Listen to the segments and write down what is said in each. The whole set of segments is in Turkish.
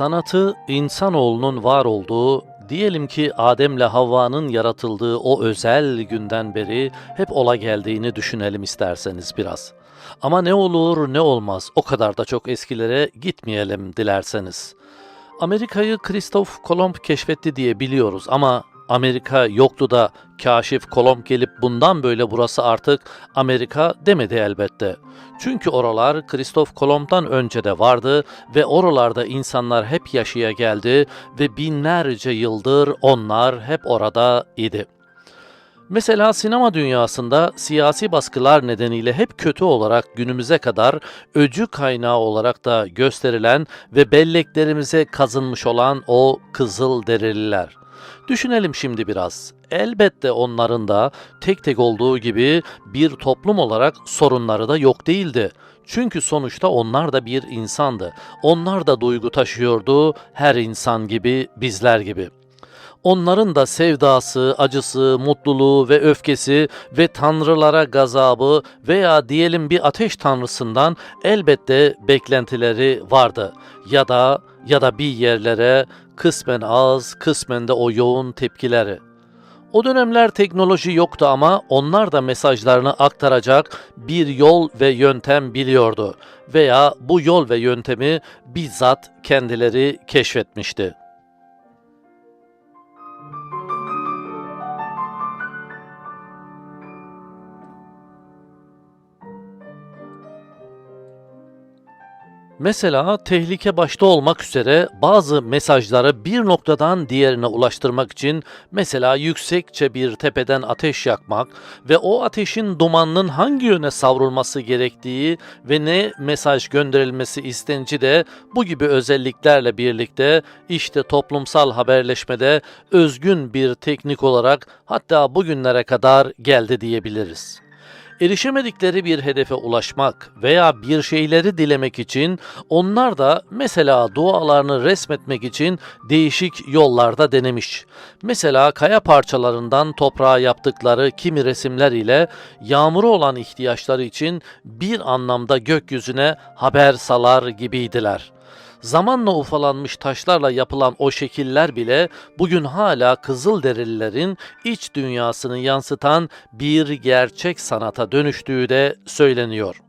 Sanatı insanoğlunun var olduğu, diyelim ki Adem'le Havva'nın yaratıldığı o özel günden beri hep ola geldiğini düşünelim isterseniz biraz. Ama ne olur ne olmaz o kadar da çok eskilere gitmeyelim dilerseniz. Amerika'yı Kristof Kolomb keşfetti diye biliyoruz ama Amerika yoktu da kaşif Kolomb gelip bundan böyle burası artık Amerika demedi elbette. Çünkü oralar Kristof Kolomb'dan önce de vardı ve oralarda insanlar hep yaşaya geldi ve binlerce yıldır onlar hep orada idi. Mesela sinema dünyasında siyasi baskılar nedeniyle hep kötü olarak günümüze kadar öcü kaynağı olarak da gösterilen ve belleklerimize kazınmış olan o kızıl derililer. Düşünelim şimdi biraz. Elbette onların da tek tek olduğu gibi bir toplum olarak sorunları da yok değildi. Çünkü sonuçta onlar da bir insandı. Onlar da duygu taşıyordu her insan gibi, bizler gibi. Onların da sevdası, acısı, mutluluğu ve öfkesi ve tanrılara gazabı veya diyelim bir ateş tanrısından elbette beklentileri vardı. Ya da ya da bir yerlere kısmen az, kısmen de o yoğun tepkileri. O dönemler teknoloji yoktu ama onlar da mesajlarını aktaracak bir yol ve yöntem biliyordu veya bu yol ve yöntemi bizzat kendileri keşfetmişti. Mesela tehlike başta olmak üzere bazı mesajları bir noktadan diğerine ulaştırmak için mesela yüksekçe bir tepeden ateş yakmak ve o ateşin dumanının hangi yöne savrulması gerektiği ve ne mesaj gönderilmesi istenci de bu gibi özelliklerle birlikte işte toplumsal haberleşmede özgün bir teknik olarak hatta bugünlere kadar geldi diyebiliriz. Erişemedikleri bir hedefe ulaşmak veya bir şeyleri dilemek için onlar da mesela dualarını resmetmek için değişik yollarda denemiş. Mesela kaya parçalarından toprağa yaptıkları kimi resimler ile yağmuru olan ihtiyaçları için bir anlamda gökyüzüne haber salar gibiydiler.'' Zamanla ufalanmış taşlarla yapılan o şekiller bile bugün hala Kızılderililerin iç dünyasını yansıtan bir gerçek sanata dönüştüğü de söyleniyor.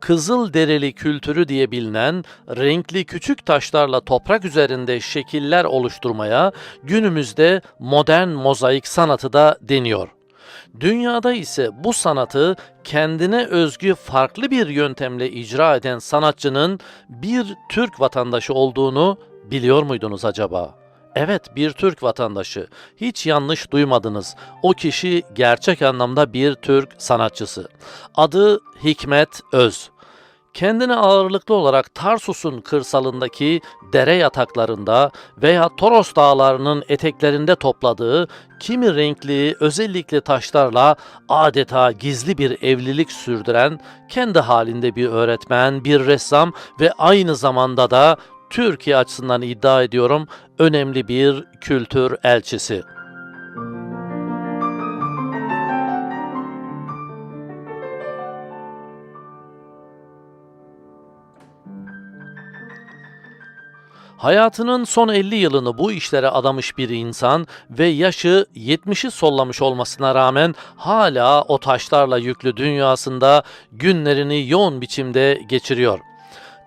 Kızılderili kültürü diye bilinen renkli küçük taşlarla toprak üzerinde şekiller oluşturmaya günümüzde modern mozaik sanatı da deniyor. Dünyada ise bu sanatı kendine özgü farklı bir yöntemle icra eden sanatçının bir Türk vatandaşı olduğunu biliyor muydunuz acaba? Evet, bir Türk vatandaşı. Hiç yanlış duymadınız. O kişi gerçek anlamda bir Türk sanatçısı. Adı Hikmet Öz kendini ağırlıklı olarak Tarsus'un kırsalındaki dere yataklarında veya Toros dağlarının eteklerinde topladığı kimi renkli özellikle taşlarla adeta gizli bir evlilik sürdüren kendi halinde bir öğretmen, bir ressam ve aynı zamanda da Türkiye açısından iddia ediyorum önemli bir kültür elçisi. Hayatının son 50 yılını bu işlere adamış bir insan ve yaşı 70'i sollamış olmasına rağmen hala o taşlarla yüklü dünyasında günlerini yoğun biçimde geçiriyor.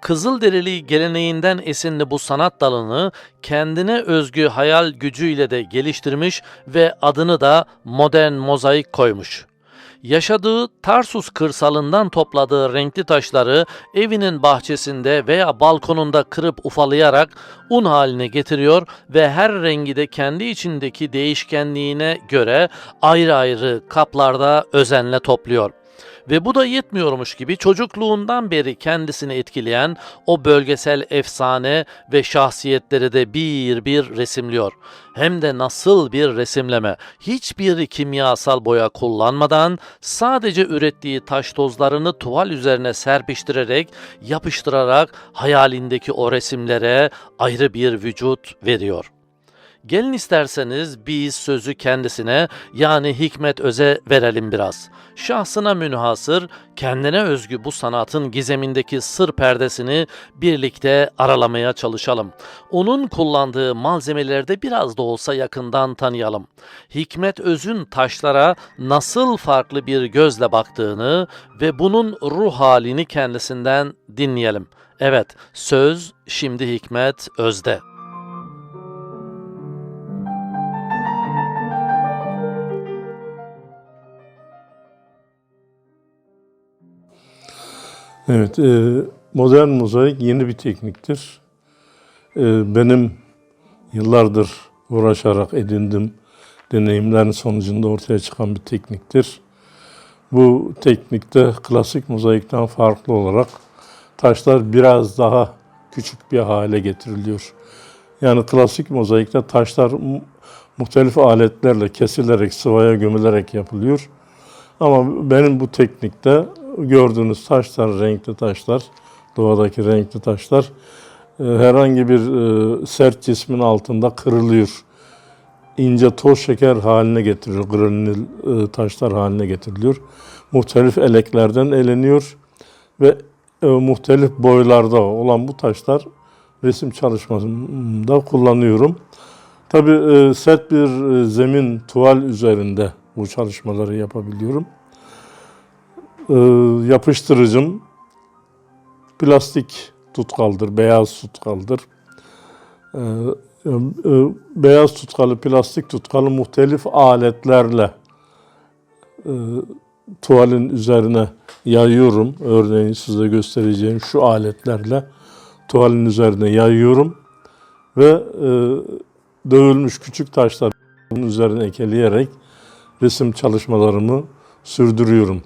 Kızılderili geleneğinden esinli bu sanat dalını kendine özgü hayal gücüyle de geliştirmiş ve adını da modern mozaik koymuş. Yaşadığı Tarsus kırsalından topladığı renkli taşları evinin bahçesinde veya balkonunda kırıp ufalayarak un haline getiriyor ve her rengi de kendi içindeki değişkenliğine göre ayrı ayrı kaplarda özenle topluyor. Ve bu da yetmiyormuş gibi çocukluğundan beri kendisini etkileyen o bölgesel efsane ve şahsiyetleri de bir bir resimliyor. Hem de nasıl bir resimleme. Hiçbir kimyasal boya kullanmadan sadece ürettiği taş tozlarını tuval üzerine serpiştirerek, yapıştırarak hayalindeki o resimlere ayrı bir vücut veriyor. Gelin isterseniz biz sözü kendisine yani Hikmet Öz'e verelim biraz. Şahsına münhasır, kendine özgü bu sanatın gizemindeki sır perdesini birlikte aralamaya çalışalım. Onun kullandığı malzemelerde biraz da olsa yakından tanıyalım. Hikmet Öz'ün taşlara nasıl farklı bir gözle baktığını ve bunun ruh halini kendisinden dinleyelim. Evet, söz şimdi Hikmet Öz'de. Evet, e, modern mozaik yeni bir tekniktir. E, benim yıllardır uğraşarak edindim deneyimlerin sonucunda ortaya çıkan bir tekniktir. Bu teknikte klasik mozaikten farklı olarak taşlar biraz daha küçük bir hale getiriliyor. Yani klasik mozaikte taşlar mu- muhtelif aletlerle kesilerek, sıvaya gömülerek yapılıyor. Ama benim bu teknikte gördüğünüz taşlar, renkli taşlar, doğadaki renkli taşlar e, herhangi bir e, sert cismin altında kırılıyor. İnce toz şeker haline getiriliyor, granül e, taşlar haline getiriliyor. Muhtelif eleklerden eleniyor ve muhtelif boylarda olan bu taşlar resim çalışmasında kullanıyorum. Tabii sert bir zemin, tuval üzerinde bu çalışmaları yapabiliyorum. E, yapıştırıcım plastik tutkaldır, beyaz tutkaldır. E, e, e, beyaz tutkalı, plastik tutkalı muhtelif aletlerle e, tuvalin üzerine yayıyorum. Örneğin size göstereceğim şu aletlerle tuvalin üzerine yayıyorum ve e, dövülmüş küçük taşlar üzerine ekeleyerek resim çalışmalarımı sürdürüyorum.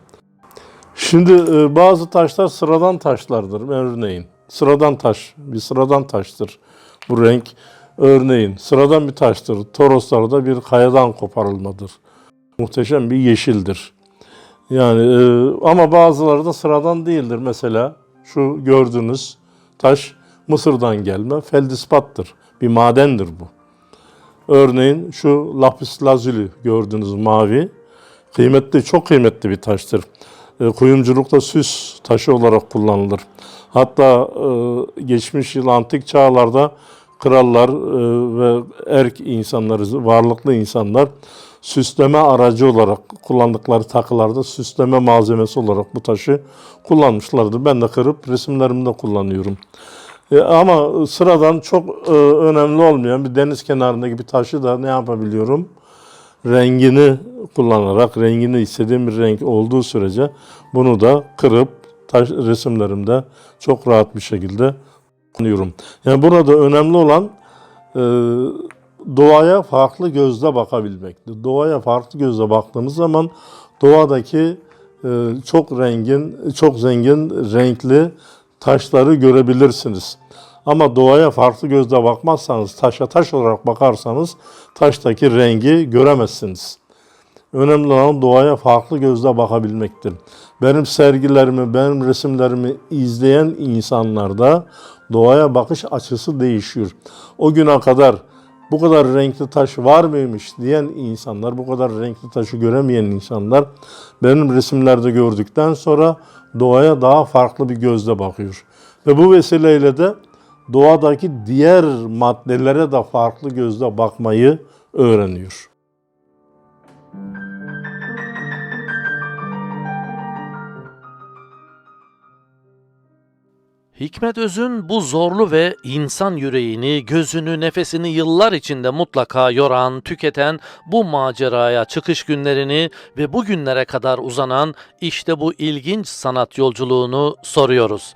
Şimdi e, bazı taşlar sıradan taşlardır örneğin. Sıradan taş, bir sıradan taştır bu renk. Örneğin sıradan bir taştır. Toroslarda bir kayadan koparılmadır. Muhteşem bir yeşildir. Yani e, ama bazıları da sıradan değildir. Mesela şu gördüğünüz taş Mısır'dan gelme feldspattır. Bir madendir bu. Örneğin şu lapis lazuli gördüğünüz mavi kıymetli, çok kıymetli bir taştır. E, kuyumculukta süs taşı olarak kullanılır. Hatta e, geçmiş yıl antik çağlarda krallar e, ve erk insanları, varlıklı insanlar süsleme aracı olarak kullandıkları takılarda süsleme malzemesi olarak bu taşı kullanmışlardı. Ben de kırıp resimlerimde kullanıyorum. Ama sıradan çok önemli olmayan bir deniz kenarındaki bir taşı da ne yapabiliyorum? Rengini kullanarak, rengini istediğim bir renk olduğu sürece bunu da kırıp taş resimlerimde çok rahat bir şekilde kullanıyorum. Yani burada önemli olan e, doğaya farklı gözle bakabilmektir. Doğaya farklı gözle baktığımız zaman doğadaki e, çok rengin, çok zengin renkli taşları görebilirsiniz. Ama doğaya farklı gözle bakmazsanız, taşa taş olarak bakarsanız taştaki rengi göremezsiniz. Önemli olan doğaya farklı gözle bakabilmektir. Benim sergilerimi, benim resimlerimi izleyen insanlarda doğaya bakış açısı değişiyor. O güne kadar bu kadar renkli taş var mıymış diyen insanlar, bu kadar renkli taşı göremeyen insanlar benim resimlerde gördükten sonra doğaya daha farklı bir gözle bakıyor. Ve bu vesileyle de doğadaki diğer maddelere de farklı gözle bakmayı öğreniyor. Hikmet Öz'ün bu zorlu ve insan yüreğini, gözünü, nefesini yıllar içinde mutlaka yoran, tüketen bu maceraya çıkış günlerini ve bugünlere kadar uzanan işte bu ilginç sanat yolculuğunu soruyoruz.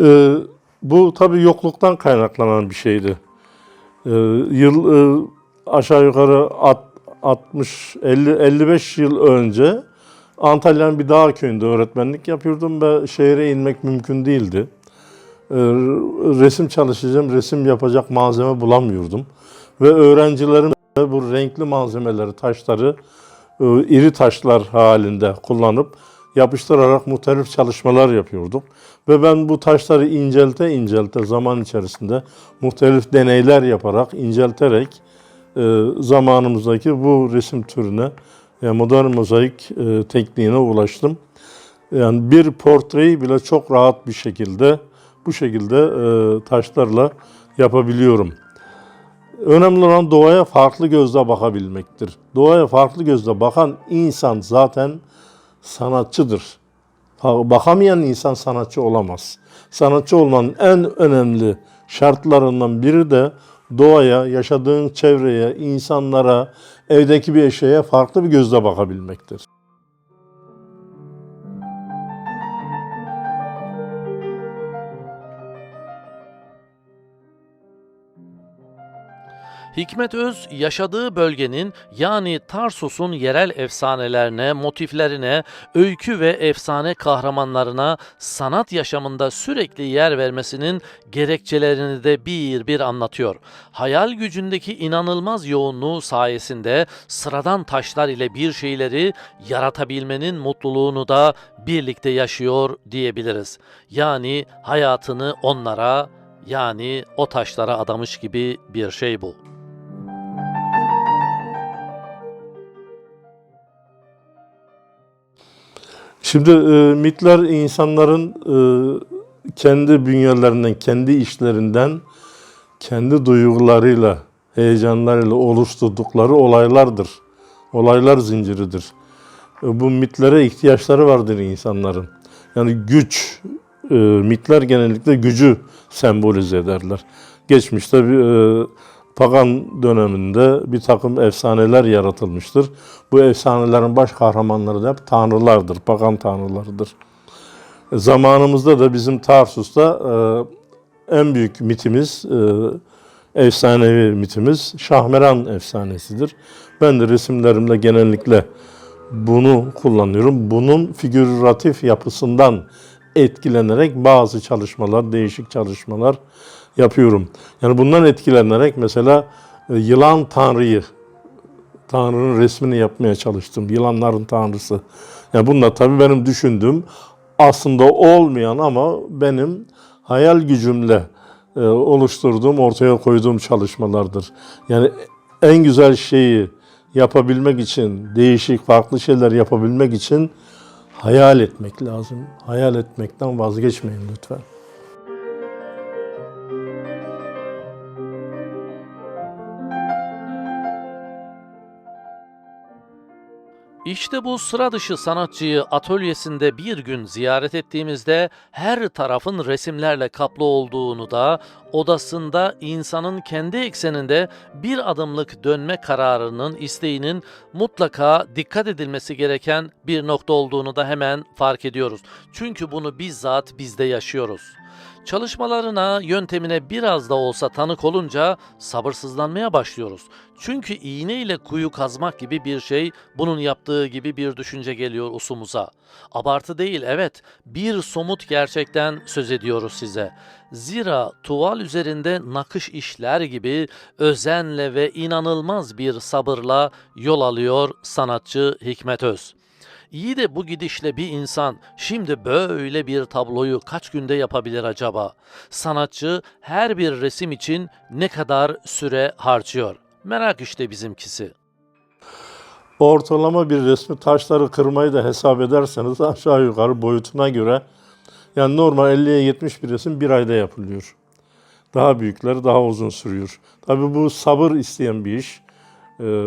Ee, bu tabii yokluktan kaynaklanan bir şeydi. Ee, yıl e, aşağı yukarı at- 60 50 55 yıl önce Antalya'nın bir dağ köyünde öğretmenlik yapıyordum ve şehre inmek mümkün değildi. Ee, resim çalışacağım, resim yapacak malzeme bulamıyordum. Ve öğrencilerim bu renkli malzemeleri, taşları e, iri taşlar halinde kullanıp yapıştırarak muhtelif çalışmalar yapıyorduk. Ve ben bu taşları incelte incelte zaman içerisinde muhtelif deneyler yaparak, incelterek e, zamanımızdaki bu resim türüne, yani modern mozaik e, tekniğine ulaştım. Yani bir portreyi bile çok rahat bir şekilde bu şekilde e, taşlarla yapabiliyorum. Önemli olan doğaya farklı gözle bakabilmektir. Doğaya farklı gözle bakan insan zaten sanatçıdır. Bakamayan insan sanatçı olamaz. Sanatçı olmanın en önemli şartlarından biri de doğaya, yaşadığın çevreye, insanlara, evdeki bir eşyaya farklı bir gözle bakabilmektir. Hikmet Öz yaşadığı bölgenin yani Tarsus'un yerel efsanelerine, motiflerine, öykü ve efsane kahramanlarına sanat yaşamında sürekli yer vermesinin gerekçelerini de bir bir anlatıyor. Hayal gücündeki inanılmaz yoğunluğu sayesinde sıradan taşlar ile bir şeyleri yaratabilmenin mutluluğunu da birlikte yaşıyor diyebiliriz. Yani hayatını onlara yani o taşlara adamış gibi bir şey bu. Şimdi e, mitler insanların e, kendi bünyelerinden, kendi işlerinden, kendi duygularıyla, heyecanlarıyla oluşturdukları olaylardır. Olaylar zinciridir. E, bu mitlere ihtiyaçları vardır insanların. Yani güç, e, mitler genellikle gücü sembolize ederler. Geçmişte bir e, pagan döneminde bir takım efsaneler yaratılmıştır. Bu efsanelerin baş kahramanları da hep tanrılardır, pagan tanrılarıdır. Zamanımızda da bizim Tarsus'ta e, en büyük mitimiz, e, efsanevi mitimiz Şahmeran efsanesidir. Ben de resimlerimde genellikle bunu kullanıyorum. Bunun figüratif yapısından etkilenerek bazı çalışmalar, değişik çalışmalar yapıyorum. Yani bundan etkilenerek mesela e, yılan tanrıyı, tanrının resmini yapmaya çalıştım. Yılanların tanrısı. Yani bunlar tabii benim düşündüğüm aslında olmayan ama benim hayal gücümle e, oluşturduğum, ortaya koyduğum çalışmalardır. Yani en güzel şeyi yapabilmek için, değişik, farklı şeyler yapabilmek için hayal etmek lazım. Hayal etmekten vazgeçmeyin lütfen. İşte bu sıra dışı sanatçıyı atölyesinde bir gün ziyaret ettiğimizde her tarafın resimlerle kaplı olduğunu da odasında insanın kendi ekseninde bir adımlık dönme kararının, isteğinin mutlaka dikkat edilmesi gereken bir nokta olduğunu da hemen fark ediyoruz. Çünkü bunu bizzat bizde yaşıyoruz. Çalışmalarına, yöntemine biraz da olsa tanık olunca sabırsızlanmaya başlıyoruz. Çünkü iğne ile kuyu kazmak gibi bir şey bunun yaptığı gibi bir düşünce geliyor usumuza. Abartı değil evet bir somut gerçekten söz ediyoruz size. Zira tuval üzerinde nakış işler gibi özenle ve inanılmaz bir sabırla yol alıyor sanatçı Hikmet Öz. İyi de bu gidişle bir insan şimdi böyle bir tabloyu kaç günde yapabilir acaba? Sanatçı her bir resim için ne kadar süre harcıyor? Merak işte bizimkisi. Ortalama bir resmi taşları kırmayı da hesap ederseniz aşağı yukarı boyutuna göre yani normal 50'ye 70 bir resim bir ayda yapılıyor. Daha büyükleri daha uzun sürüyor. Tabii bu sabır isteyen bir iş. Ee,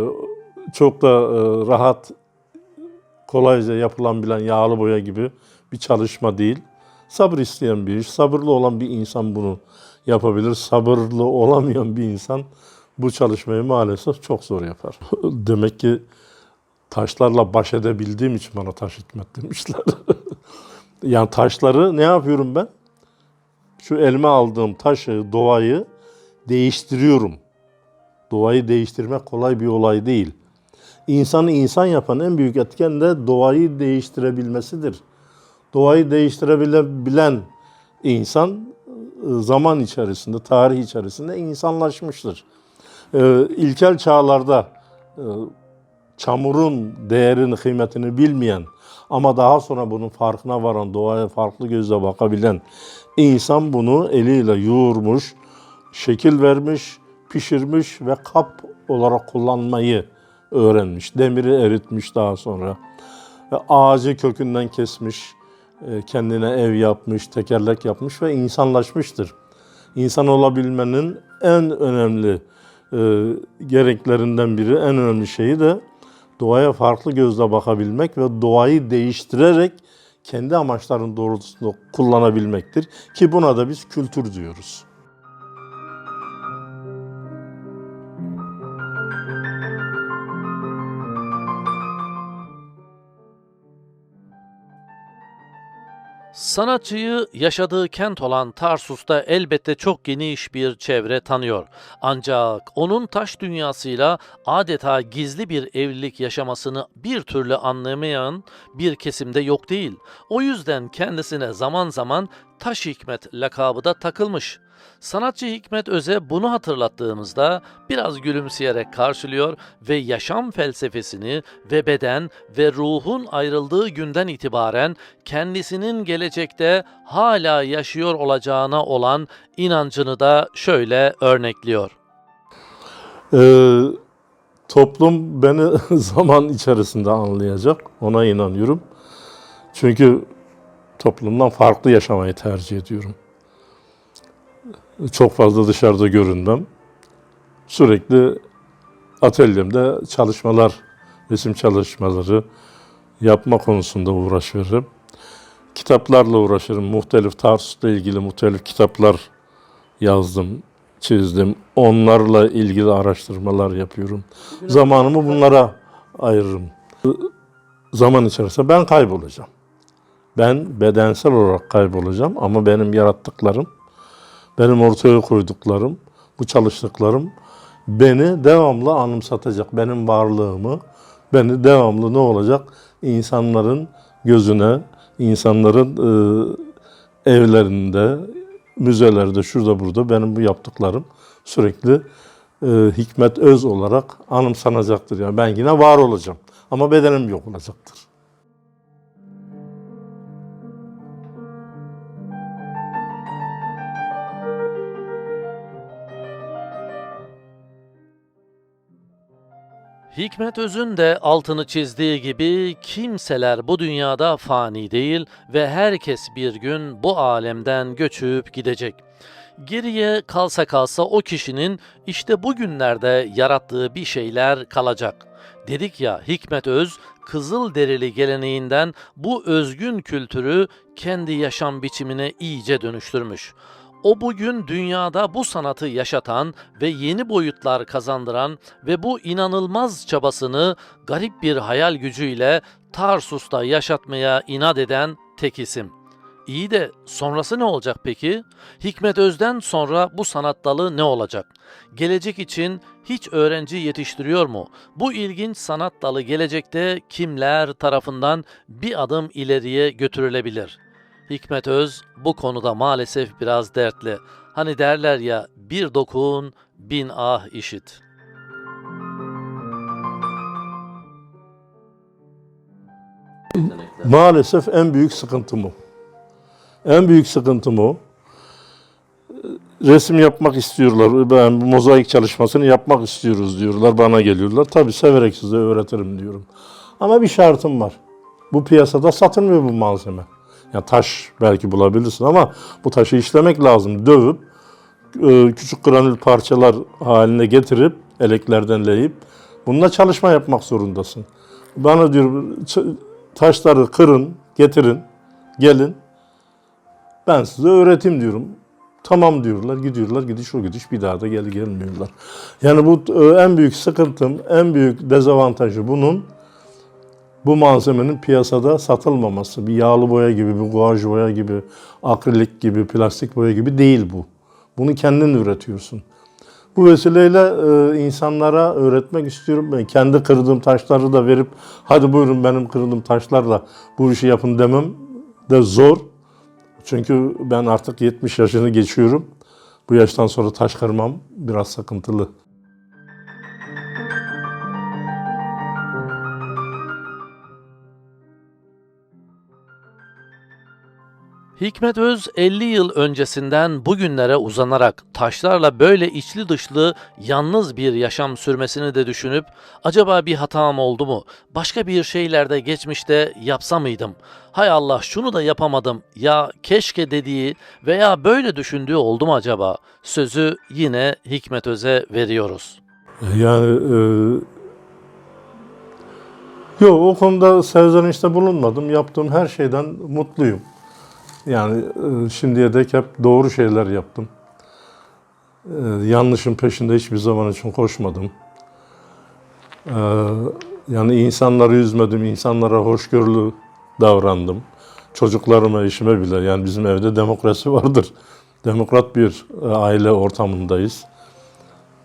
çok da e, rahat, kolayca yapılan bilen yağlı boya gibi bir çalışma değil. Sabır isteyen bir iş. Sabırlı olan bir insan bunu yapabilir. Sabırlı olamayan bir insan bu çalışmayı maalesef çok zor yapar. Demek ki taşlarla baş edebildiğim için bana taş hikmet demişler. yani taşları ne yapıyorum ben? Şu elime aldığım taşı, doğayı değiştiriyorum. Doğayı değiştirmek kolay bir olay değil. İnsanı insan yapan en büyük etken de doğayı değiştirebilmesidir. Doğayı değiştirebilen insan e, zaman içerisinde, tarih içerisinde insanlaşmıştır. Ee, ilkel çağlarda e, çamurun değerini, kıymetini bilmeyen ama daha sonra bunun farkına varan, doğaya farklı gözle bakabilen insan bunu eliyle yoğurmuş, şekil vermiş, pişirmiş ve kap olarak kullanmayı öğrenmiş. Demiri eritmiş daha sonra. Ve ağacı kökünden kesmiş, e, kendine ev yapmış, tekerlek yapmış ve insanlaşmıştır. İnsan olabilmenin en önemli e, gereklerinden biri, en önemli şeyi de doğaya farklı gözle bakabilmek ve doğayı değiştirerek kendi amaçların doğrultusunda kullanabilmektir. Ki buna da biz kültür diyoruz. Sanatçıyı yaşadığı kent olan Tarsus'ta elbette çok geniş bir çevre tanıyor. Ancak onun taş dünyasıyla adeta gizli bir evlilik yaşamasını bir türlü anlayamayan bir kesimde yok değil. O yüzden kendisine zaman zaman Taş Hikmet lakabı da takılmış. Sanatçı Hikmet Öz'e bunu hatırlattığımızda biraz gülümseyerek karşılıyor ve yaşam felsefesini ve beden ve ruhun ayrıldığı günden itibaren kendisinin gelecekte hala yaşıyor olacağına olan inancını da şöyle örnekliyor. Ee, toplum beni zaman içerisinde anlayacak. Ona inanıyorum. Çünkü toplumdan farklı yaşamayı tercih ediyorum. Çok fazla dışarıda görünmem. Sürekli atölyemde çalışmalar, resim çalışmaları yapma konusunda uğraş veririm. Kitaplarla uğraşırım. Muhtelif Tarsus'la ilgili muhtelif kitaplar yazdım, çizdim. Onlarla ilgili araştırmalar yapıyorum. Zamanımı bunlara ayırırım. Zaman içerisinde ben kaybolacağım. Ben bedensel olarak kaybolacağım ama benim yarattıklarım, benim ortaya koyduklarım, bu çalıştıklarım beni devamlı anımsatacak. Benim varlığımı, beni devamlı ne olacak? İnsanların gözüne, insanların e, evlerinde, müzelerde, şurada burada benim bu yaptıklarım sürekli e, hikmet öz olarak anımsanacaktır. Yani ben yine var olacağım ama bedenim yok olacaktır. Hikmet Öz'ün de altını çizdiği gibi kimseler bu dünyada fani değil ve herkes bir gün bu alemden göçüp gidecek. Geriye kalsa kalsa o kişinin işte bugünlerde yarattığı bir şeyler kalacak. Dedik ya Hikmet Öz Kızıl derili geleneğinden bu özgün kültürü kendi yaşam biçimine iyice dönüştürmüş. O bugün dünyada bu sanatı yaşatan ve yeni boyutlar kazandıran ve bu inanılmaz çabasını garip bir hayal gücüyle Tarsus'ta yaşatmaya inat eden tek isim. İyi de sonrası ne olacak peki? Hikmet Öz'den sonra bu sanat dalı ne olacak? Gelecek için hiç öğrenci yetiştiriyor mu? Bu ilginç sanat dalı gelecekte kimler tarafından bir adım ileriye götürülebilir? Hikmet Öz bu konuda maalesef biraz dertli. Hani derler ya bir dokun bin ah işit. Maalesef en büyük sıkıntım o. En büyük sıkıntım o. Resim yapmak istiyorlar. Ben mozaik çalışmasını yapmak istiyoruz diyorlar. Bana geliyorlar. Tabii severek size öğretirim diyorum. Ama bir şartım var. Bu piyasada satılmıyor bu malzeme. Ya taş belki bulabilirsin ama bu taşı işlemek lazım. Dövüp e, küçük granül parçalar haline getirip eleklerden leyip bununla çalışma yapmak zorundasın. Bana diyor taşları kırın, getirin, gelin. Ben size öğreteyim diyorum. Tamam diyorlar, gidiyorlar, gidiş o gidiş bir daha da gel gelmiyorlar. Yani bu e, en büyük sıkıntım, en büyük dezavantajı bunun bu malzemenin piyasada satılmaması. Bir yağlı boya gibi, bir guaj boya gibi, akrilik gibi, plastik boya gibi değil bu. Bunu kendin üretiyorsun. Bu vesileyle e, insanlara öğretmek istiyorum. Ben kendi kırdığım taşları da verip hadi buyurun benim kırdığım taşlarla bu işi yapın demem de zor. Çünkü ben artık 70 yaşını geçiyorum. Bu yaştan sonra taş kırmam biraz sıkıntılı. Hikmet Öz 50 yıl öncesinden bugünlere uzanarak taşlarla böyle içli dışlı yalnız bir yaşam sürmesini de düşünüp acaba bir hatam oldu mu? Başka bir şeylerde geçmişte yapsa mıydım? Hay Allah şunu da yapamadım ya keşke dediği veya böyle düşündüğü oldu mu acaba? Sözü yine Hikmet Öz'e veriyoruz. Yani e, yok o konuda serzenişte bulunmadım. Yaptığım her şeyden mutluyum. Yani e, şimdiye dek hep doğru şeyler yaptım. E, yanlışın peşinde hiçbir zaman için koşmadım. E, yani insanları üzmedim, insanlara hoşgörülü davrandım. Çocuklarıma, eşime bile. Yani bizim evde demokrasi vardır. Demokrat bir aile ortamındayız.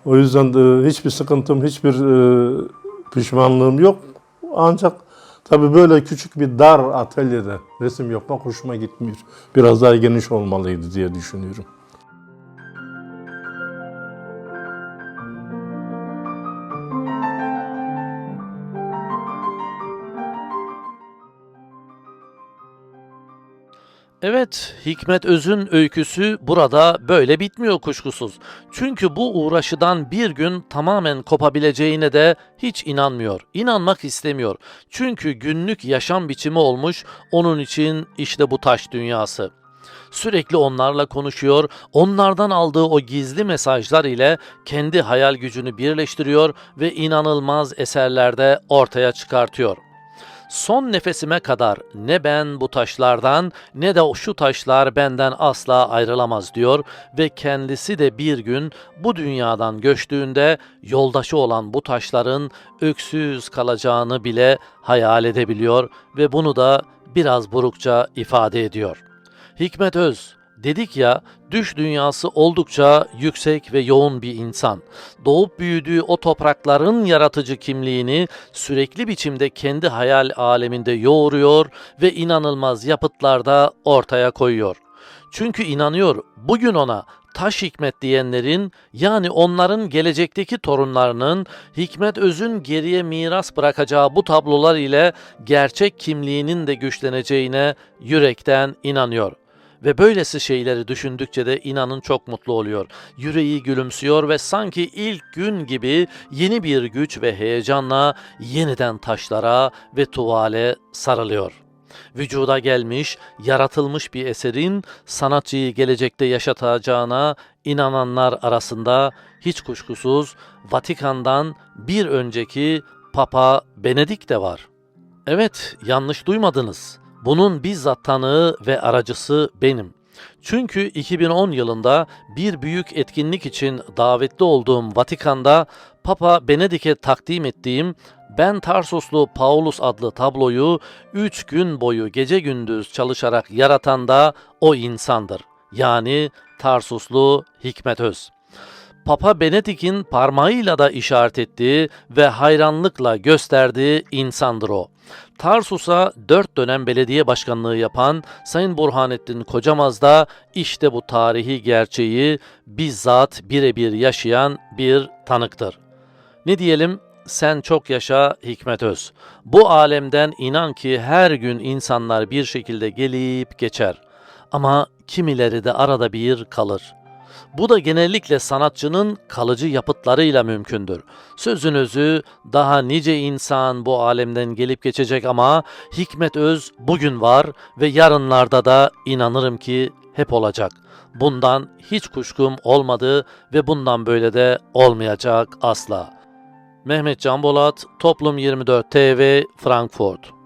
O yüzden de hiçbir sıkıntım, hiçbir pişmanlığım yok. Ancak tabii böyle küçük bir dar atölyede resim yapmak hoşuma gitmiyor. Biraz daha geniş olmalıydı diye düşünüyorum. Evet, Hikmet Öz'ün öyküsü burada böyle bitmiyor kuşkusuz. Çünkü bu uğraşıdan bir gün tamamen kopabileceğine de hiç inanmıyor. İnanmak istemiyor. Çünkü günlük yaşam biçimi olmuş onun için işte bu taş dünyası. Sürekli onlarla konuşuyor, onlardan aldığı o gizli mesajlar ile kendi hayal gücünü birleştiriyor ve inanılmaz eserlerde ortaya çıkartıyor son nefesime kadar ne ben bu taşlardan ne de şu taşlar benden asla ayrılamaz diyor ve kendisi de bir gün bu dünyadan göçtüğünde yoldaşı olan bu taşların öksüz kalacağını bile hayal edebiliyor ve bunu da biraz burukça ifade ediyor. Hikmet Öz Dedik ya, düş dünyası oldukça yüksek ve yoğun bir insan. Doğup büyüdüğü o toprakların yaratıcı kimliğini sürekli biçimde kendi hayal aleminde yoğuruyor ve inanılmaz yapıtlarda ortaya koyuyor. Çünkü inanıyor bugün ona taş hikmet diyenlerin yani onların gelecekteki torunlarının Hikmet Öz'ün geriye miras bırakacağı bu tablolar ile gerçek kimliğinin de güçleneceğine yürekten inanıyor. Ve böylesi şeyleri düşündükçe de inanın çok mutlu oluyor. Yüreği gülümsüyor ve sanki ilk gün gibi yeni bir güç ve heyecanla yeniden taşlara ve tuvale sarılıyor. Vücuda gelmiş, yaratılmış bir eserin sanatçıyı gelecekte yaşatacağına inananlar arasında hiç kuşkusuz Vatikan'dan bir önceki Papa Benedik de var. Evet, yanlış duymadınız. Bunun bizzat tanığı ve aracısı benim. Çünkü 2010 yılında bir büyük etkinlik için davetli olduğum Vatikan'da Papa Benedik'e takdim ettiğim Ben Tarsuslu Paulus adlı tabloyu 3 gün boyu gece gündüz çalışarak yaratan da o insandır. Yani Tarsuslu Hikmet Öz. Papa Benedik'in parmağıyla da işaret ettiği ve hayranlıkla gösterdiği insandır o. Tarsus'a dört dönem belediye başkanlığı yapan Sayın Burhanettin Kocamaz da işte bu tarihi gerçeği bizzat birebir yaşayan bir tanıktır. Ne diyelim? Sen çok yaşa Hikmet Öz. Bu alemden inan ki her gün insanlar bir şekilde gelip geçer. Ama kimileri de arada bir kalır.'' Bu da genellikle sanatçının kalıcı yapıtlarıyla mümkündür. Sözün özü daha nice insan bu alemden gelip geçecek ama Hikmet Öz bugün var ve yarınlarda da inanırım ki hep olacak. Bundan hiç kuşkum olmadı ve bundan böyle de olmayacak asla. Mehmet Can Bolat, Toplum 24 TV, Frankfurt